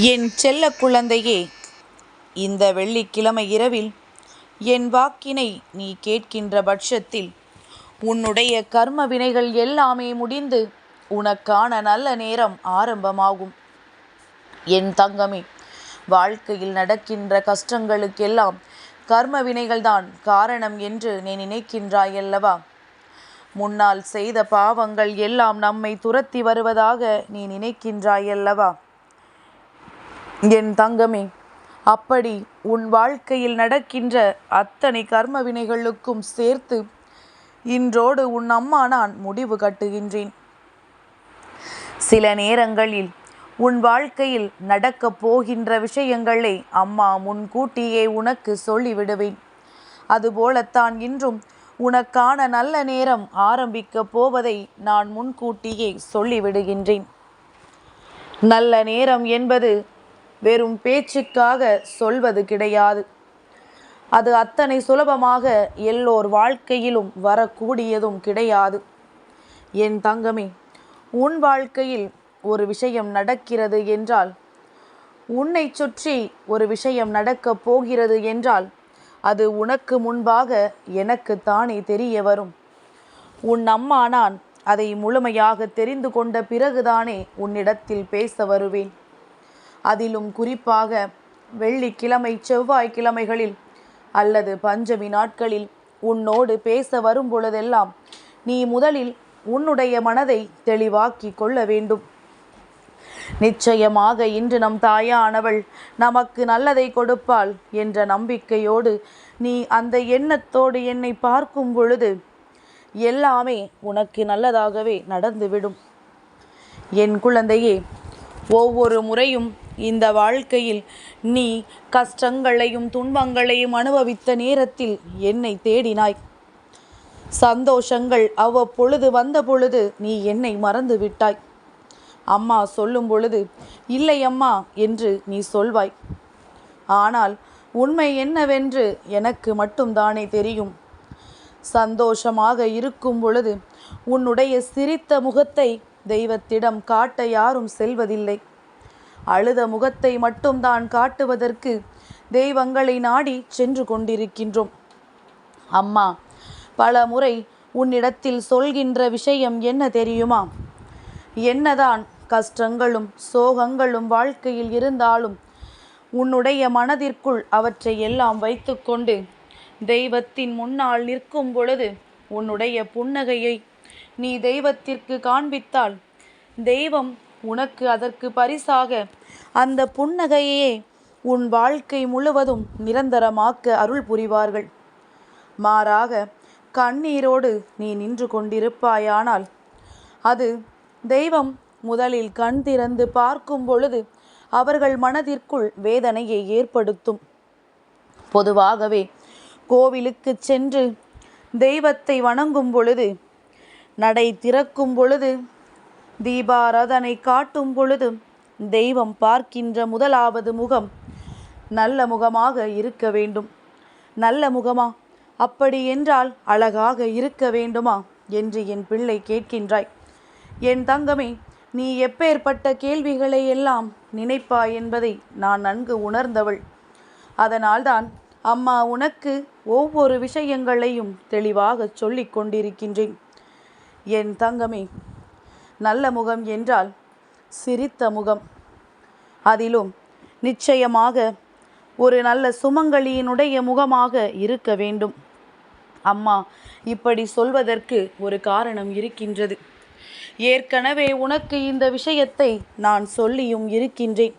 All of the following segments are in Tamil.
என் செல்ல குழந்தையே இந்த வெள்ளிக்கிழமை இரவில் என் வாக்கினை நீ கேட்கின்ற பட்சத்தில் உன்னுடைய கர்ம வினைகள் எல்லாமே முடிந்து உனக்கான நல்ல நேரம் ஆரம்பமாகும். என் தங்கமே வாழ்க்கையில் நடக்கின்ற கஷ்டங்களுக்கெல்லாம் கர்ம வினைகள்தான் காரணம் என்று நீ நினைக்கின்றாயல்லவா? முன்னால் செய்த பாவங்கள் எல்லாம் நம்மை துரத்தி வருவதாக நீ நினைக்கின்றாயல்லவா? என் தங்கமே அப்படி உன் வாழ்க்கையில் நடக்கின்ற அத்தனை கர்ம வினைகளுக்கும் சேர்த்து இன்றோடு உன் அம்மா நான் முடிவு கட்டுகின்றேன். சில நேரங்களில் உன் வாழ்க்கையில் நடக்கப் போகின்ற விஷயங்களை அம்மா முன்கூட்டியே உனக்கு சொல்லிவிடுவேன். அதுபோலத்தான் இன்றும் உனக்கான நல்ல நேரம் ஆரம்பிக்கப் போவதை நான் முன்கூட்டியே சொல்லிவிடுகின்றேன். நல்ல நேரம் என்பது வெறும் பேச்சுக்காக சொல்வது கிடையாது. அது அத்தனை சுலபமாக எல்லோர் வாழ்க்கையிலும் வரக்கூடியதும் கிடையாது. என் தங்கமே உன் வாழ்க்கையில் ஒரு விஷயம் நடக்கிறது என்றால் உன்னை சுற்றி ஒரு விஷயம் நடக்கப் போகிறது என்றால் அது உனக்கு முன்பாக எனக்கு தானே தெரிய வரும். உன் அம்மா நான் அதை முழுமையாக தெரிந்து கொண்ட பிறகுதானே உன்னிடத்தில் பேச வருவேன். அதிலும் குறிப்பாக வெள்ளிக்கிழமை செவ்வாய்க்கிழமைகளில் அல்லது பஞ்சமி நாட்களில் உன்னோடு பேச வரும் பொழுதெல்லாம் நீ முதலில் உன்னுடைய மனதை தெளிவாக்கி கொள்ள வேண்டும். நிச்சயமாக இன்று நம் தாயானவள் நமக்கு நல்லதை கொடுப்பாள் என்ற நம்பிக்கையோடு நீ அந்த எண்ணத்தோடு என்னை பார்க்கும் பொழுது எல்லாமே உனக்கு நல்லதாகவே நடந்துவிடும். என் குழந்தையே ஒவ்வொரு முறையும் இந்த வாழ்க்கையில் நீ கஷ்டங்களையும் துன்பங்களையும் அனுபவித்த நேரத்தில் என்னை தேடினாய். சந்தோஷங்கள் அவ்வப்பொழுது வந்த பொழுது நீ என்னை மறந்து விட்டாய். அம்மா சொல்லும் பொழுது இல்லை அம்மா என்று நீ சொல்வாய். ஆனால் உண்மை என்னவென்று எனக்கு மட்டும்தானே தெரியும். சந்தோஷமாக இருக்கும் பொழுது உன்னுடைய சிரித்த முகத்தை தெய்வத்திடம் காட்ட யாரும் செல்வதில்லை. அழுத முகத்தை மட்டும்தான் காட்டுவதற்கு தெய்வங்களை நாடி சென்று கொண்டிருக்கின்றோம். அம்மா பல முறை உன்னிடத்தில் சொல்கின்ற விஷயம் என்ன தெரியுமா? என்னதான் கஷ்டங்களும் சோகங்களும் வாழ்க்கையில் இருந்தாலும் உன்னுடைய மனதிற்குள் அவற்றை எல்லாம் வைத்துக்கொண்டு தெய்வத்தின் முன்னால் நிற்கும் பொழுது உன்னுடைய புன்னகையை நீ தெய்வத்திற்கு காண்பித்தால் தெய்வம் உனக்கு அதற்கு பரிசாக. அந்த புன்னகையே உன் வாழ்க்கை முழுவதும் நிரந்தரமாக்க அருள் புரிவார்கள். மாறாக கண்ணீரோடு நீ நின்று கொண்டிருப்பாயானால் அது தெய்வம் முதலில் கண் திறந்து பார்க்கும் பொழுது அவர்கள் மனதிற்குள் வேதனையை ஏற்படுத்தும். பொதுவாகவே கோவிலுக்கு சென்று தெய்வத்தை வணங்கும் பொழுது நடை திறக்கும் பொழுது தீபாராதனை காட்டும் பொழுது தெய்வம் பார்க்கின்ற முதலாவது முகம் நல்ல முகமாக இருக்க வேண்டும். நல்ல முகமா? அப்படி என்றால் அழகாக இருக்க வேண்டுமா? என்று என் பிள்ளை கேட்கின்றாய். என் தங்கமே நீ எப்பேற்பட்ட கேள்விகளை எல்லாம் நினைப்பாய் என்பதை நான் நன்கு உணர்ந்தவள். அதனால்தான் அம்மா உனக்கு ஒவ்வொரு விஷயங்களையும் தெளிவாக சொல்லிக் கொண்டிருக்கின்றேன். என் தங்கமே நல்ல முகம் என்றால் சிரித்த முகம். அதிலும் நிச்சயமாக ஒரு நல்ல சுமங்கலியினுடைய முகமாக இருக்க வேண்டும். அம்மா இப்படி சொல்வதற்கு ஒரு காரணம் இருக்கின்றது. ஏற்கனவே உனக்கு இந்த விஷயத்தை நான் சொல்லியும் இருக்கின்றேன்.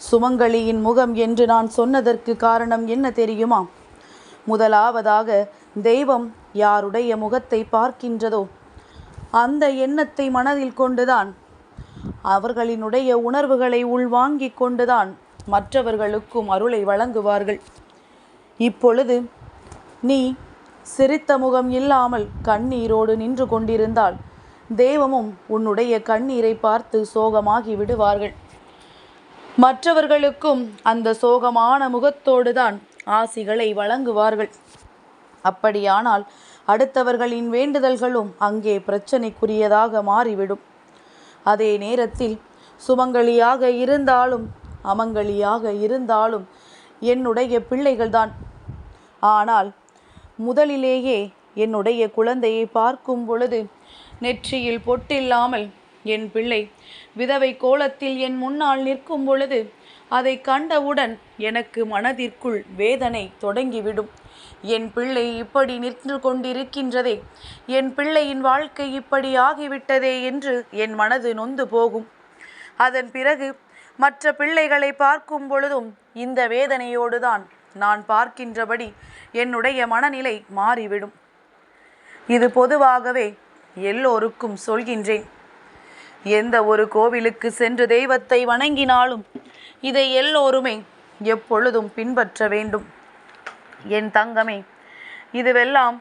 சுமங்கலியின் முகம் என்று நான் சொன்னதற்கு காரணம் என்ன தெரியுமா? முதலாவதாக தெய்வம் யாருடைய முகத்தை பார்க்கின்றதோ? அந்த எண்ணத்தை மனதில் கொண்டுதான் அவர்களினுடைய உணர்வுகளை உள்வாங்கிக் கொண்டுதான் மற்றவர்களுக்கும் அருளை வழங்குவார்கள். இப்பொழுது நீ சிரித்த முகம் இல்லாமல் கண்ணீரோடு நின்று கொண்டிருந்தால் தெய்வமும் உன்னுடைய கண்ணீரை பார்த்து சோகமாகி விடுவார்கள். மற்றவர்களுக்கும் அந்த சோகமான முகத்தோடு தான் ஆசிகளை வழங்குவார்கள். அப்படியானால் அடுத்தவர்களின் வேண்டுதல்களும் அங்கே பிரச்சனைக்குரியதாக மாறிவிடும். அதே நேரத்தில் சுமங்கலியாக இருந்தாலும் அமங்கலியாக இருந்தாலும் என்னுடைய பிள்ளைகள்தான். ஆனால் முதலிலேயே என்னுடைய குழந்தையை பார்க்கும் பொழுது நெற்றியில் பொட்டில்லாமல் என் பிள்ளை விதவை கோலத்தில் என் முன்னால் நிற்கும் பொழுது அதை கண்டவுடன் எனக்கு மனதிற்குள் வேதனை தொடங்கிவிடும். என் பிள்ளை இப்படி நின்று கொண்டிருக்கின்றதே. என் பிள்ளையின் வாழ்க்கை இப்படி ஆகிவிட்டதே என்று என் மனது நொந்து போகும். அதன் பிறகு மற்ற பிள்ளைகளை பார்க்கும் பொழுதும் இந்த வேதனையோடுதான் நான் பார்க்கின்றபடி என்னுடைய மனநிலை மாறிவிடும். இது பொதுவாகவே எல்லோருக்கும் சொல்கின்றேன். எந்த ஒரு கோவிலுக்கு சென்று தெய்வத்தை வணங்கினாலும் இதை எல்லோருமே எப்பொழுதும் பின்பற்ற வேண்டும். என் தங்கமே இதுவெல்லாம்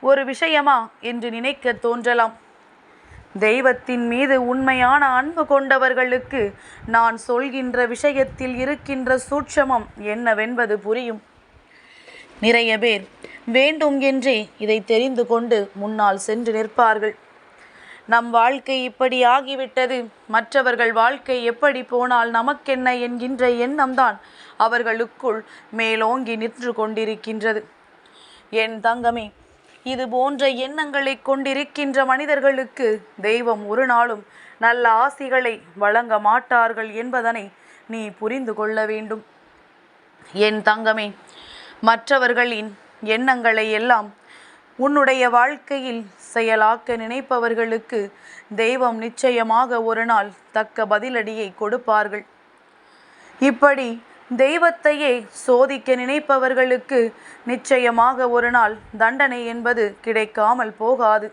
ஒரு விஷயமா என்று நினைக்க தோன்றலாம். தெய்வத்தின் மீது உண்மையான அன்பு கொண்டவர்களுக்கு நான் சொல்கின்ற விஷயத்தில் இருக்கின்ற சூட்சமம் என்னவென்பது புரியும். நிறைய பேர் வேண்டும் என்றே இதை தெரிந்து கொண்டு முன்னால் சென்று நிற்பார்கள். நம் வாழ்க்கை இப்படி ஆகிவிட்டது. மற்றவர்கள் வாழ்க்கை எப்படி போனால் நமக்கென்ன என்கின்ற எண்ணம்தான் அவர்களுக்குள் மேலோங்கி நின்று கொண்டிருக்கின்றது. என் தங்கமே இது போன்ற எண்ணங்களை கொண்டிருக்கின்ற மனிதர்களுக்கு தெய்வம் ஒரு நாளும் நல்ல ஆசிகளை வழங்க மாட்டார்கள் என்பதனை நீ புரிந்து கொள்ள வேண்டும். என் தங்கமே மற்றவர்களின் எண்ணங்களை எல்லாம் உன்னுடைய வாழ்க்கையில் செயலாக்க நினைப்பவர்களுக்கு தெய்வம் நிச்சயமாக ஒரு நாள் தக்க பதிலடியை கொடுப்பார்கள். இப்படி தெய்வத்தையே சோதிக்க நினைப்பவர்களுக்கு நிச்சயமாக ஒரு நாள் தண்டனை என்பது கிடைக்காமல் போகாது.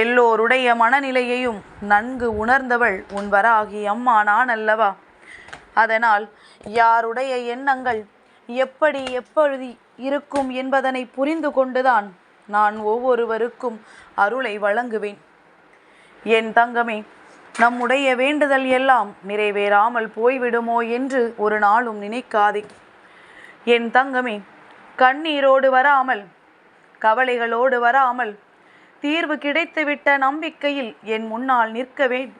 எல்லோருடைய மனநிலையையும் நன்கு உணர்ந்தவள் உன் வராகி அம்மா நான் அல்லவா? அதனால் யாருடைய எண்ணங்கள் எப்படி எப்பொழுது இருக்கும் என்பதனை புரிந்து கொண்டுதான் நான் ஒவ்வொருவருக்கும் அருளை வழங்குவேன். என் தங்கமே நம்முடைய வேண்டுதல் எல்லாம் நிறைவேறாமல் போய்விடுமோ என்று ஒரு நாளும் நினைக்காதே. என் தங்கமே கண்ணீரோடு வராமல் கவலைகளோடு வராமல் தீர்வு கிடைத்துவிட்ட நம்பிக்கையில் என் முன்னால் நிற்கவே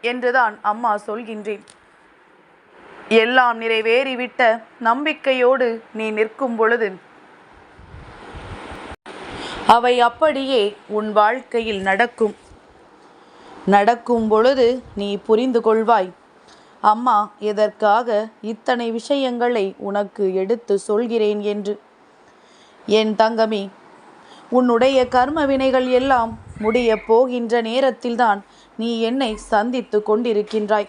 என்றுதான் அம்மா சொல்கின்றேன். எல்லாம் நிறைவேறிவிட்ட நம்பிக்கையோடு நீ நிற்கும் பொழுது. அவை அப்படியே உன் வாழ்க்கையில் நடக்கும். நடக்கும் பொழுது நீ புரிந்து கொள்வாய். அம்மா எதற்காக இத்தனை விஷயங்களை உனக்கு எடுத்து சொல்கிறேன் என்று? என் தங்கமே உன்னுடைய கர்ம வினைகள் எல்லாம் முடிய போகின்ற நேரத்தில்தான் நீ என்னை சந்தித்து கொண்டிருக்கின்றாய்.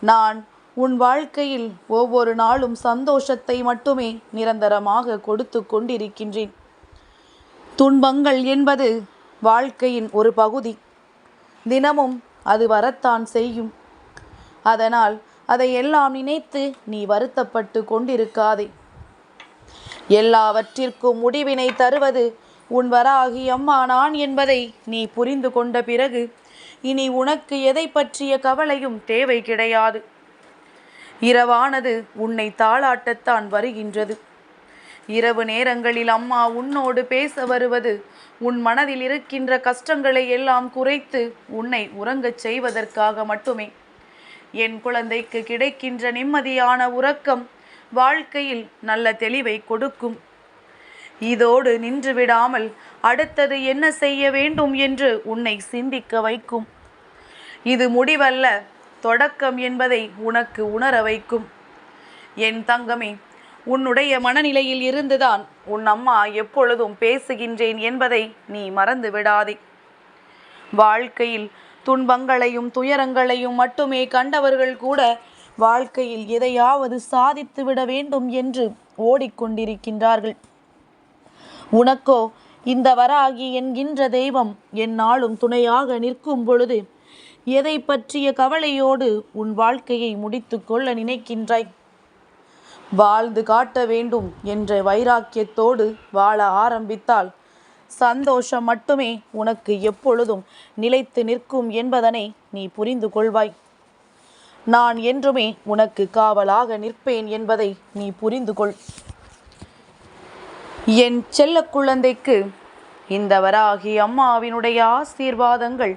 நான் உன் வாழ்க்கையில் ஒவ்வொரு நாளும் சந்தோஷத்தை மட்டுமே நிரந்தரமாக கொடுத்து கொண்டிருக்கின்றேன். துன்பங்கள் என்பது வாழ்க்கையின் ஒரு பகுதி. தினமும் அது வரத்தான் செய்யும். அதனால் அதை எல்லாம் நினைத்து நீ வருத்தப்பட்டு கொண்டிருக்காதே. எல்லாவற்றிற்கும் முடிவினை தருவது உன் வராகி அம்மா நான் என்பதை நீ புரிந்து கொண்ட பிறகு இனி உனக்கு எதை பற்றிய கவலையும் தேவை கிடையாது. இரவானது உன்னை தாளாட்டத்தான் வருகின்றது. இரவு நேரங்களில் அம்மா உன்னோடு பேச வருவது உன் மனதில் இருக்கின்ற கஷ்டங்களை எல்லாம் குறைத்து உன்னை உறங்கச் செய்வதற்காக மட்டுமே. என் குழந்தைக்கு கிடைக்கின்ற நிம்மதியான உறக்கம் வாழ்க்கையில் நல்ல தெளிவை கொடுக்கும். இதோடு நின்று விடாமல் அடுத்தது என்ன செய்ய வேண்டும் என்று உன்னை சிந்திக்க வைக்கும். இது முடிவல்ல. தொடக்கம் என்பதை உனக்கு உணர வைக்கும். என் தங்கமே உன்னுடைய மனநிலையில் இருந்துதான் உன் அம்மா எப்பொழுதும் பேசுகின்றேன் என்பதை நீ மறந்து விடாதே. வாழ்க்கையில் துன்பங்களையும் துயரங்களையும் மட்டுமே கண்டவர்கள் கூட வாழ்க்கையில் எதையாவது சாதித்து விட வேண்டும் என்று ஓடிக்கொண்டிருக்கின்றார்கள். உனக்கோ இந்த வராகி என்கின்ற தெய்வம் எந்நாளும் துணையாக நிற்கும் பொழுது எதை பற்றிய கவலையோடு உன் வாழ்க்கையை முடித்து கொள்ள நினைக்கின்றாய்? வாழ்ந்து காட்ட வேண்டும் என்ற வைராக்கியத்தோடு வாழ ஆரம்பித்தால் சந்தோஷம் மட்டுமே உனக்கு எப்பொழுதும் நிலைத்து நிற்கும் என்பதனை நீ புரிந்து கொள்வாய். நான் என்றுமே உனக்கு காவலாக நிற்பேன் என்பதை நீ புரிந்து கொள். என் செல்ல குழந்தைக்கு இந்த வராகி அம்மாவினுடைய ஆசீர்வாதங்கள்